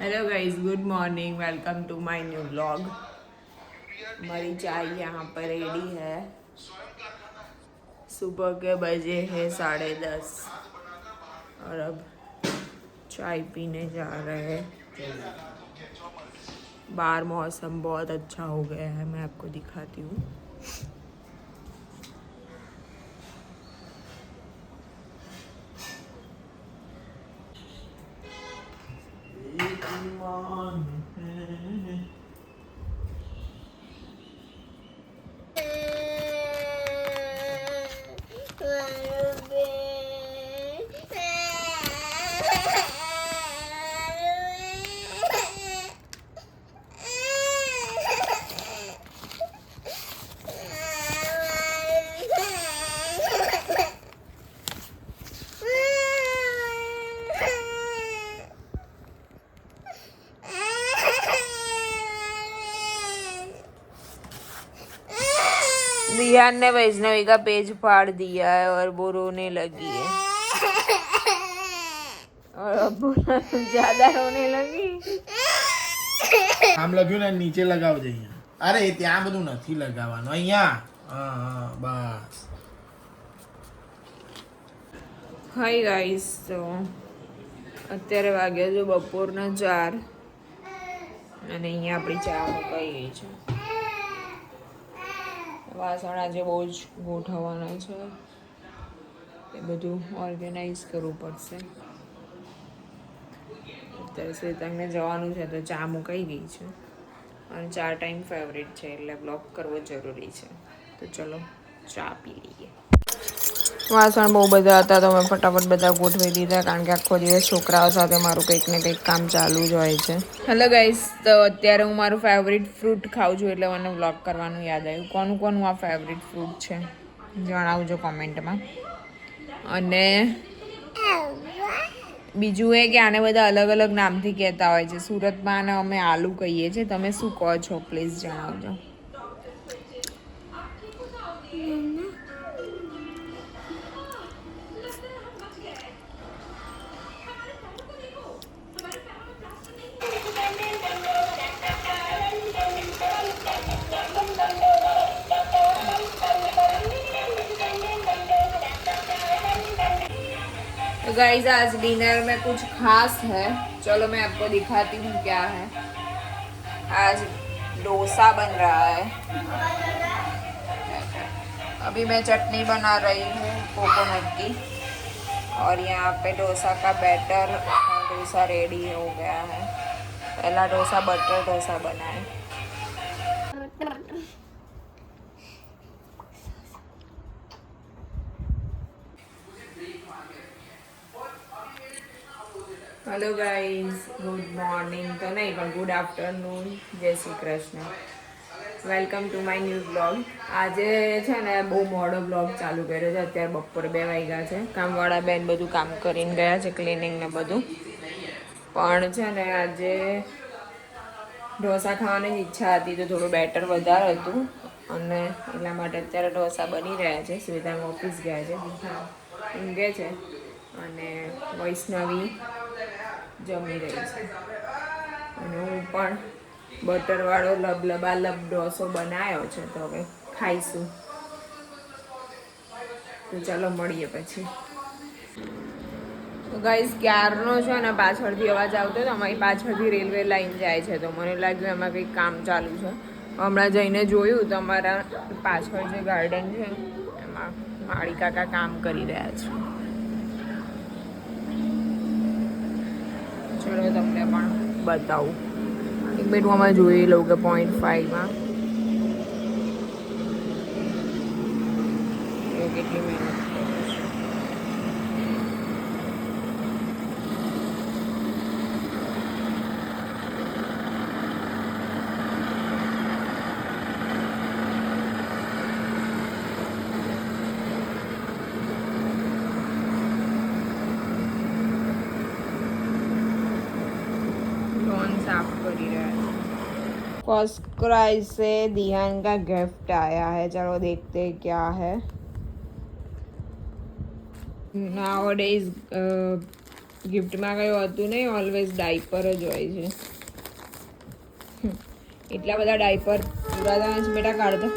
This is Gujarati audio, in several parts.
Hello guys good morning welcome to my new vlog हमारी चाय यहाँ पर रेडी है। सुबह के बजे है साढ़े दस। और अब चाय पीने जा रहे हैं। बाहर मौसम बहुत अच्छा हो गया है। मैं आपको दिखाती हूँ। long रिहान ने वैष्णवी का पेज फाड़ दिया है और वो रोने लगी है और अब बोला ज्यादा रोने लगी આમ લખ્યું ને નીચે લગાવજે અહીંયા અરે ત્યાં બધું નથી લગાવવાનું અહીંયા હા હા બસ હાય ગાઈસ તો અત્યારે વાગ્યા છે બપોરના ચાર અને અહીંયા આપણી ચા મુકાઈ ગઈ છે વાસણ આજે બહુ જ ગોઠવવાના છે, એ બધું ઓર્ગેનાઇઝ કરવું પડશે. અત્યારે શ્વેતાંગને જવાનું છે તો ચા મુકાઈ ગઈ છે. અને ચા ટાઈમ ફેવરેટ છે એટલે બ્લોક કરવો જરૂરી છે. તો ચલો, ચા પી લઈએ. વાસણ બહુ બધા હતા તો મેં ફટાફટ બધા ગોઠવી દીધા કારણ કે આખો દિવસ છોકરાઓ સાથે મારું કંઈક ને કંઈક કામ ચાલુ જ હોય છે. હેલો ગાઈસ તો અત્યારે હું મારું ફેવરિટ ફ્રૂટ ખાઉં છું એટલે મને વ્લોગ કરવાનું યાદ આવ્યું. કોનું કોનું આ ફેવરિટ ફ્રૂટ છે? જણાવજો કોમેન્ટમાં અને બીજું એ કે આને બધા અલગ અલગ નામથી કહેતા હોય છે. સુરતમાં આને અમે આલુ કહીએ છીએ. તમે શું કહો છો? પ્લીઝ જણાવજો. तो आज डिनर में कुछ खास है। चलो मैं आपको दिखाती हूँ क्या है। आज डोसा बन रहा है। अभी मैं चटनी बना रही हूँ कोकोनट की। और यहाँ पे डोसा का बैटर डोसा रेडी हो गया है। पहला डोसा, बटर डोसा बना है હેલો ગાઈઝ ગુડ મોર્નિંગ તો નહીં, પણ ગુડ આફ્ટરનૂન જય Shri Krishna. Welcome to my new blog આજે છે ને બહુ મોડો બ્લોગ ચાલુ કર્યો છે. અત્યારે બપોરે બે વાગ્યા છે. કામવાળા બેન બધું કામ કરીને ગયા છે ક્લિનિંગ ને બધું. પણ છે ને આજે ઢોસા ખાવાની ઈચ્છા હતી, તો થોડું બેટર વધારે હતું. અને એટલા માટે અત્યારે ઢોસા બની રહ્યા છે. સુવિધા ઓફિસ ગયા છે. ઊંઘે છે. અને વૈષ્ણવી જમી રહી. છે અને હું પણ બટરવાળો લબલબાલબ ડોસો બનાવ્યો છે તો હવે ખાઈશું. તો ચાલો મળીએ પછી. તો ગાઈસ ક્યારનો છે ને પાછળથી અવાજ આવતો તો અમારી પાછળથી રેલવે લાઈન જાય છે. તો મને લાગ્યું એમાં કંઈક કામ ચાલુ છે. હમણાં જઈને જોયું તો અમારા પાછળ જે ગાર્ડન છે, એમાં માળી કાકા કામ કરી રહ્યા છે. ચલો તમને પણ બતાવું. એક મિનિટ અમે જોઈ લઉં કે પોઈન્ટ ફાઈવમાં કેટલી फर्स्ट क्राई से दिहान का गिफ्ट आया है चलो देखते हैं क्या है nowadays uh, ગિફ્ટમાં કયું હતું નહીં ઓલવેઝ ડાયપર જ હોય છે હમ. એટલા બધા ડાયપર પૂરા તમે બેટા કાઢતા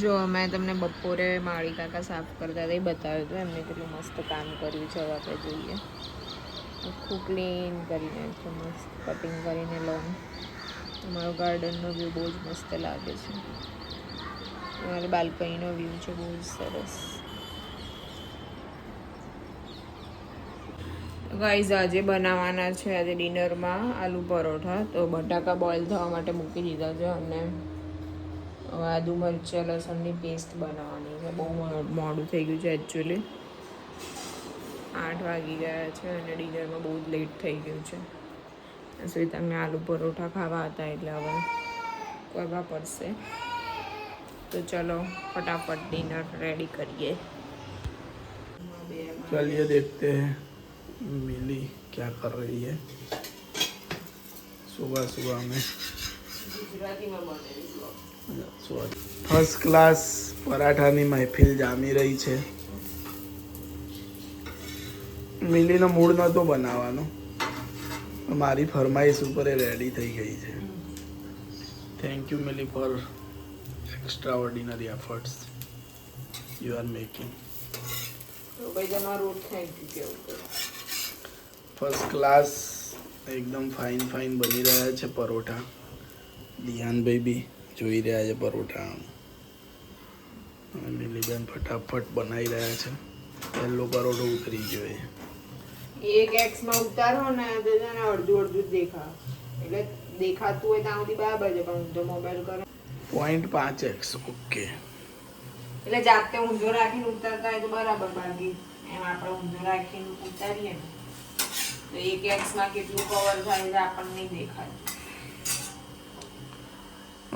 જો અમે તમને બપોરે માળી કાકા સાફ કરતા હતા, એ બતાવ્યું હતું, એમને કેટલું મસ્ત કામ કર્યું છે, હવે આપણે જોઈએ. આખું ક્લીન કરીને એકદમ મસ્ત કટિંગ કરીને લોન અમારો ગાર્ડનનો વ્યૂ બહુ જ મસ્ત લાગે છે. અમારી બાલ્કનીનો વ્યૂ છે, બહુ જ સરસ. ગાઈઝ આજે બનાવવાના છે, આજે ડિનરમાં આલુ પરોઠા. તો બટાકા બોઇલ થવા માટે મૂકી દીધા છે અને આદુ મરચાં લસણની પેસ્ટ બનાવવાની છે બહુ મો- મોડું થઈ ગયું છે એકચ્યુઅલી આઠ વાગી ગયા છે અને ડિનરમાં બહુ જ લેટ થઈ ગયું છે શ્વેતાંગને આલુ પરોઠા ખાવા હતા એટલે હવે કરવા પડશે તો ચલો ફટાફટ ડિનર રેડી કરીએ चलिए देखते हैं मिली क्या कर रही है सुबह सुबह में બનેલી ફર્સ્ટ ક્લાસ પરાઠાની મહેફિલ જામી રહી છે. મિલીનો મૂડ નહોતો બનાવવાનો. મારી ફરમાઈશ ઉપર એ રેડી થઈ ગઈ છે. Thank you Mili for extraordinary efforts you are making first class એકદમ ફાઇન ફાઇન બની રહ્યા છે પરોઠા. દિયાન બી જોઈ રહ્યા છે પરોઠા લીલીબેન ફટાફટ બનાવી રહ્યા છે. પહેલો પરોઠો ઉતરી ગયો એ એક એક્સમાં ઉતારો ને તો અડધું અડધું દેખા એટલે દેખાતું હોય ત્યાં સુધી બરાબર છે પણ ઊંધો મોબાઈલ કરો. પોઈન્ટ પાંચ એક્સ ઓકે એટલે જાતે ઊંધો રાખીને ઉતારતા હોય તો બરાબર બાકી. એમ આપણે ઊંધો રાખીને ઉતારીએ ને. તો એક એક્સમાં કેટલું કવર થાય છે આપણને નહીં દેખાય.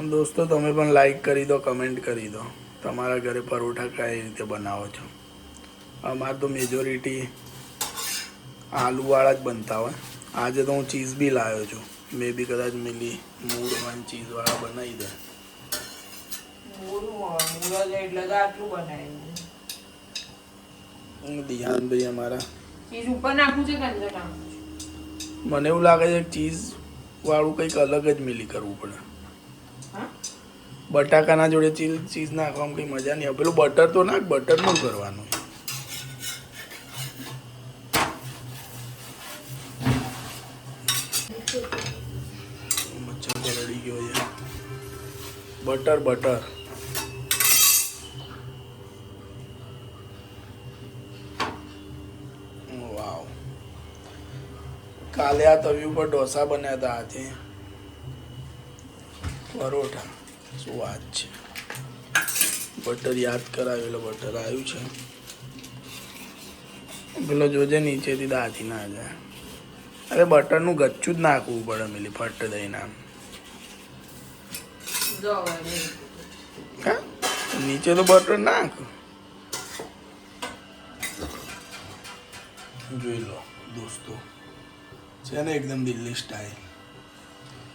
દોસ્તો તમે પણ લાઈક કરી દો કમેન્ટ કરી દો. તમારા ઘરે પરોઠા કઈ રીતે બનાવો છો? અમારે તો મેજોરિટી આલુવાળા જ બનતા હોય. આજે તો હું ચીઝ બી લાવ્યો છું. મે બી કદાચ મિલી મૂળ વન ચીઝવાળા બનાવી દે. હોય દિહાનભાઈ અમારા મને એવું લાગે છે ચીઝ વાળું કંઈક અલગ જ મિલી કરવું પડે. બટાકાના જોડે ચીઝ ચીઝ નાખવામાં કંઈ મજા નહીં આવે. પેલું બટર તો નાખ બટરનું કરવાનું. મચ્છર ગયો છે. Butter butter. વાવ. કાલે આ તવી ઉપર ઢોસા બન્યા હતા આજે. પરોઠા. શું વાત છે? બટર યાદ કરાવ્યું એટલે બટર આવ્યું છે. પેલો જોજે નીચેથી દાથી ના જાય. અરે બટરનું ગચ્ચું જ નાખવું પડે મેલી ફટ દઈને આમ. હા? નીચે તો બટર નાખ. જોઈ લો દોસ્તો છે ને એકદમ દિલ્હી સ્ટાઇલ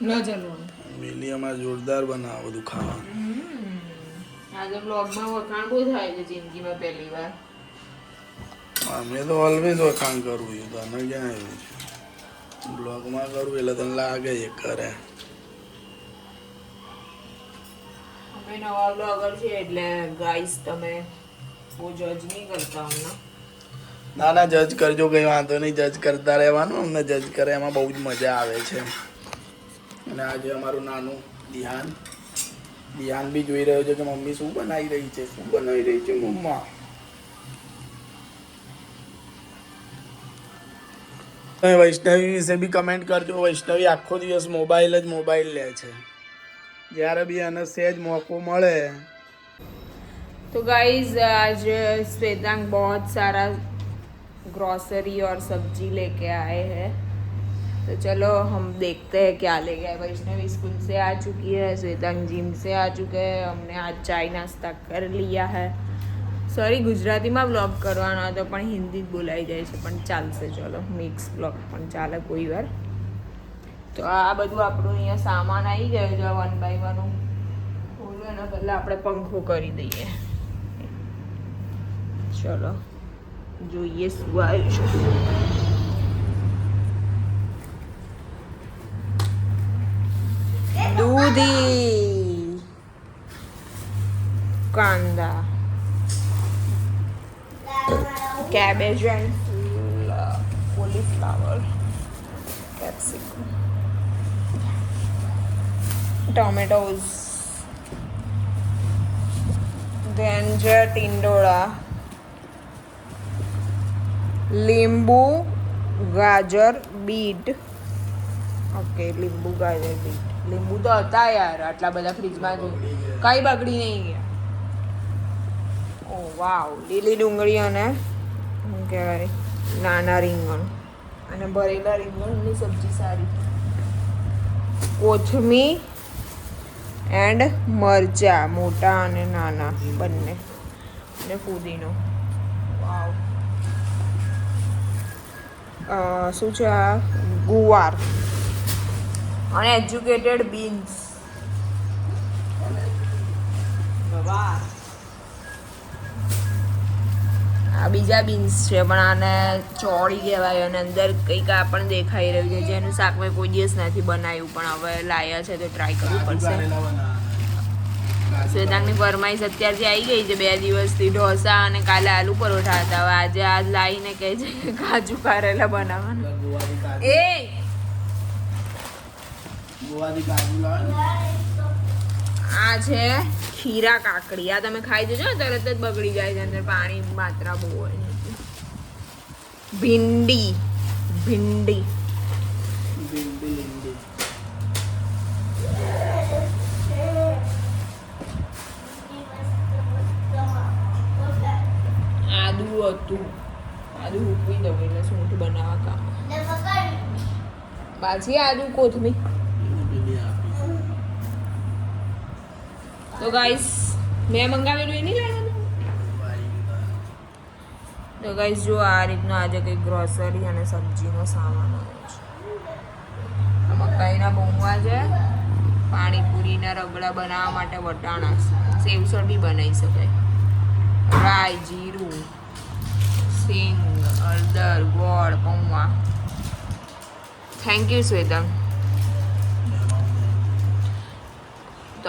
ન જલવાનું મિલી અમારે જોરદાર બનાવે બધું ખાવાનું. આજે બ્લોગમાં વખાણ બહુ થાય છે જિંદગીમાં પહેલી વાર. અમે તો ઓલવેઝ વખાણ કરવું તો તને ક્યાં આવ્યું છે? બ્લોગમાં કરવું એટલે તને લાગે છે કરે. અમે નવા બ્લોગર છે એટલે ગાઈસ તમે બહુ જજ નહીં કરતા અમને. ના ના જજ કરજો કંઈ વાંધો નહીં. જજ કરતા રહેવાનું. અમને જજ કરે એમાં બહુ જ મજા આવે છે. અને આજે અમારું નાનું દિહાન. દિહાન બી જોઈ રહ્યો છે કે મમ્મી શું બનાવી રહી છે? શું બનાવી રહી છે મમ્મા? વૈષ્ણવી વિશે બી કમેન્ટ કરજો. વૈષ્ણવી આખો દિવસ મોબાઈલ જ મોબાઈલ લે છે. જ્યારે બી એને સહેજ મોકો મળે. તો ગાઈઝ આજ શ્વેતાંગ બહુ સારા ગ્રોસરી ઓર સબ્જી લેકે આયે હૈ. तो चलो हम देखते हैं क्या ले गए वैष्णवी स्कूल से आ चुकी है श्वेतांग जिम से आ चुके हैं हमने आज चाय नाश्ता कर लिया है સોરી ગુજરાતીમાં બ્લોગ કરવાનો હતો પણ હિન્દી જ બોલાઈ જાય છે પણ ચાલશે ચલો મિક્સ બ્લોગ પણ ચાલે કોઈ વાર તો આ બધું આપણું અહીંયા સામાન આવી ગયો છે વન બાય વન બોલો એના પહેલાં આપણે પંખો કરી દઈએ ચલો જોઈએ શું આવ્યું છે દૂધી કાંદા cabbage and uh, cauliflower, capsicum, tomatoes, then છે ટીંડોળા લીંબુ ગાજર બીટ ઓકે લીંબુ ગાજર બીટ લીંબુ તો હતા યાર આટલા બધા ફ્રીજમાં કઈ બગડી નહીં ગયા. ઓ વાવ લીલી ડુંગળી અને શું કહેવાય નાના રીંગણ. અને ભરેલા રીંગણની સબ્જી સારી. કોથમી એન્ડ મરચા મોટા અને નાના બંને. અને ફુદીનો. વાવ. શું છે આ? ગુવાર. અને એજ્યુકેટેડ બીન્સ આ બીજા બીન્સ છે પણ આને ચોળી કહેવાય અને અંદર કંઈક આ પણ દેખાઈ રહ્યું છે જેનું શાક મેં કોઈ દિવસ નથી બનાવ્યું પણ હવે લાયા છે તો ટ્રાય કરવું પડશે. શ્વેતાંગની ફરમાઈશ અત્યારથી આવી ગઈ છે બે દિવસથી ઢોસા અને કાલે આલુ પરોઠા હતા. હવે આજે આજ લાવીને કહે છે કાજુ કારેલા બનાવવાના. એ. આ છે ખીરા કાકડી. આ તમે ખાઈ જજો તરત જ બગડી જાય છે અંદર પાણી માત્રા બહુ હોય ભીંડી ભીંડી. ભીંડી આદુ હતું. આદુ હૂકવી દઉં એટલે સૂંઠ બનાવવા કામ. પાછી આદુ કોથમી એને પેલી આપી. તો ગાઈસ મેં મંગાવેલું એ નહીં તો ગાઈસ જો આ રીતનો આજે કંઈક ગ્રોસરી અને સબ્જીનો સામાન આવ્યો છે. મકાઈના બહુવા છે. પાણીપુરીના રગડા બનાવવા માટે વટાણા સેવસળ બી બનાવી શકાય. રાઈ, જીરું, સિંગ, હળદર, ગોળ, પૌવા. થેન્ક યુ શ્વેતમ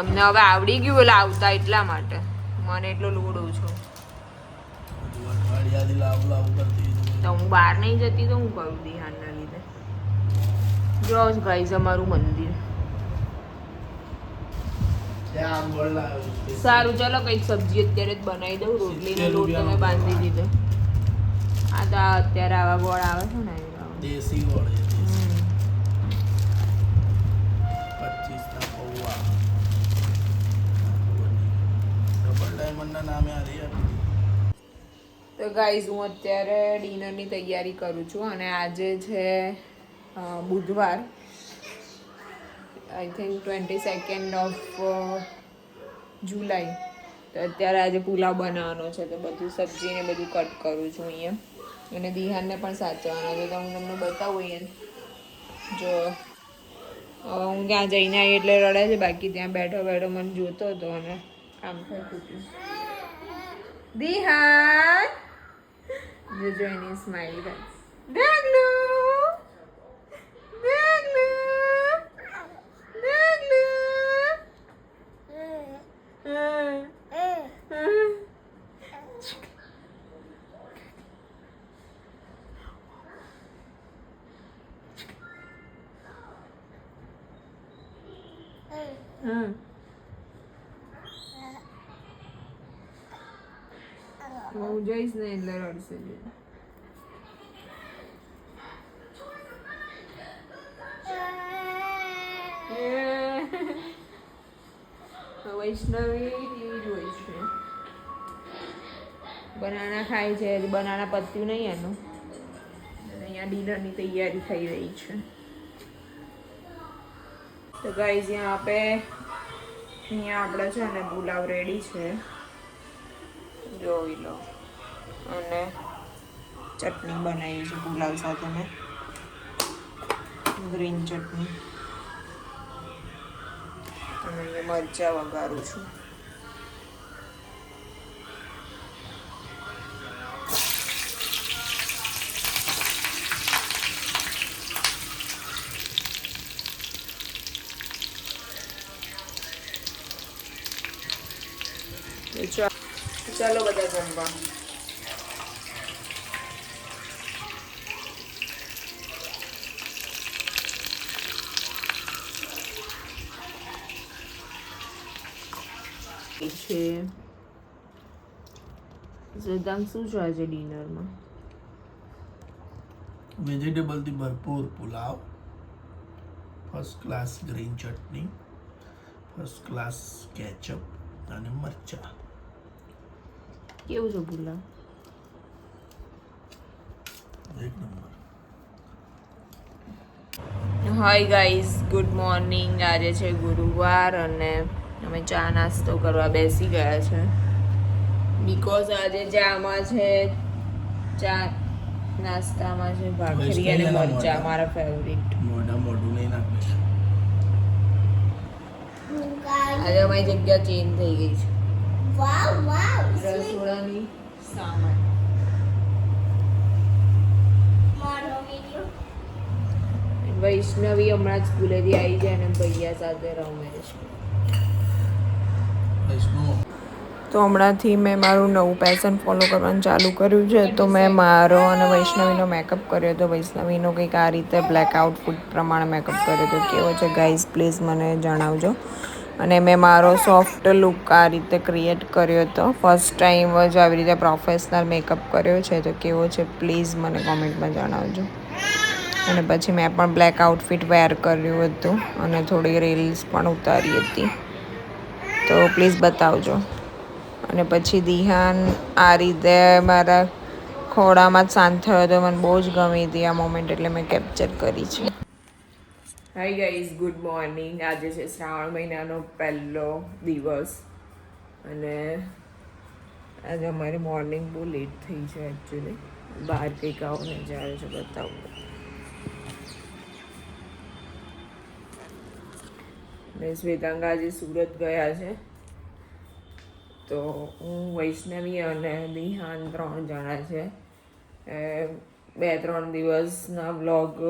તમને હવે આવડી ગયું એટલે આવતા એટલા માટે. મને એટલો લોડ હતી. તો હું બહાર નહીં જતી તો હું કરું દિહાનના લીધે. જો ગાઈઝ અમારું મંદિર. સારું ચાલો કંઈક સબ્જી અત્યારે જ બનાવી દઉં. રોટલીનો લોટ તમે બાંધી દીધો. આ તો અત્યારે આવા ગોળ આવે છે ને. દેશી ગોળ ડબલ નામે આ રહી તો ગાઈઝ હું અત્યારે ડિનરની તૈયારી કરું છું અને આજે છે બુધવાર. I think twenty second of July તો અત્યારે આજે પુલાવ બનાવવાનો છે, તો બધું સબ્જી ને બધું કટ કરું છું અહીંયા. અને દિહાનને પણ સાચવવાનો છે, તો હું તમને બતાવું અહીંયા. જો હું ત્યાં જઈને આવી એટલે રડે છે, બાકી ત્યાં બેઠો બેઠો મને જોતો હતો અને Um, her cooking. Dihan! The journey is my events. Daglu! Daglu! Daglu! Mm. હું જઈશ ને એટલે રડશે છે. બનાના ખાય છે બનાના પત્યું નહીં એનું અહીંયા ડિનરની તૈયારી થઈ રહી છે. તો ગાઈ જ્યાં આપે, અહીંયા આપણે છે ને પુલાવ રેડી છે. જોઈ લો. અને ચટણી બનાવી છે પુલાવ સાથે મેં. ગ્રીન ચટણી. અને અહીંયા મરચાં વગાડું છું. ચાલો બધા જમવા. છે. સિદ્ધાંત શું છે આજે ડિનરમાં? વેજીટેબલથી ભરપૂર pulao first class green chutney first class ketchup અને મરચા. કેવું છે પુલાવ? એક number. Hi guys good morning આજે છે ગુરુવાર અને અમે ચા નાસ્તો કરવા બેસી ગયા છે. બીકોઝ આજે ચામાં છે ચા નાસ્તામાં છે ભાખરી અને મરચા મારા ફેવરિટ મોઢા મોઢું નહીં નાખે આજે અમારી જગ્યા ચેન્જ થઈ ગઈ છે. રસોડાની સામાન. વૈષ્ણવી હમણાં જ સ્કૂલેથી આવી જાય અને ભૈયા સાથે રમે છે. તો હમણાંથી મેં મારું નવું પેશન ફોલો કરવાનું ચાલુ કર્યું છે. તો મેં મારો અને વૈષ્ણવીનો મેકઅપ કર્યો હતો. વૈષ્ણવીનો કંઈક આ રીતે બ્લેક આઉટફિટ પ્રમાણે મેકઅપ કર્યો તો કેવો છે ગાઈઝ પ્લીઝ મને જણાવજો. અને મેં મારો સોફ્ટ લુક આ રીતે ક્રિએટ કર્યો હતો. ફર્સ્ટ ટાઈમ જ આવી રીતે પ્રોફેશનલ મેકઅપ કર્યો છે. તો કેવો છે પ્લીઝ મને કોમેન્ટમાં જણાવજો. અને પછી મેં પણ બ્લેક આઉટફિટ વેર કર્યું હતું. અને થોડી રીલ્સ પણ ઉતારી હતી. તો પ્લીઝ બતાવજો. અને પછી દિહાન આ રીતે મારા ખોડામાં જ શાંત થયો તો મને બહુ જ ગમી હતી આ મોમેન્ટ એટલે મેં કેપ્ચર કરી છે. હાય ગાઈઝ ગુડ મોર્નિંગ આજે છે શ્રાવણ મહિનાનો પહેલો દિવસ. અને આજે અમારી મોર્નિંગ બહુ લેટ થઈ છે એકચ્યુઅલી બહાર કંઈક આવો ને જ્યારે છે, બતાવું. ને શ્વેતાંગ સુરત ગયા છે. તો હું વૈષ્ણવી અને દિહાન ત્રણ જણા છે. બે ત્રણ દિવસના બ્લોગ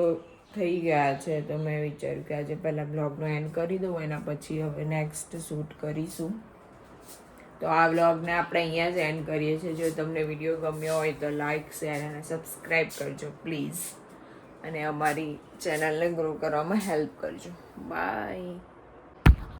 થઈ ગયા છે તો મેં વિચાર્યું કે આજે પહેલાં બ્લોગનો એન્ડ કરી દઉં, એના પછી હવે નેક્સ્ટ શૂટ કરીશું. તો આ વ્લોગને આપણે અહીંયા જ એન્ડ કરીએ છીએ. જો તમને વીડિયો ગમ્યો હોય તો લાઈક, શેર અને સબસ્ક્રાઈબ કરજો, પ્લીઝ. અને અમારી ચેનલને ગ્રો કરવામાં હેલ્પ કરજો. બાય.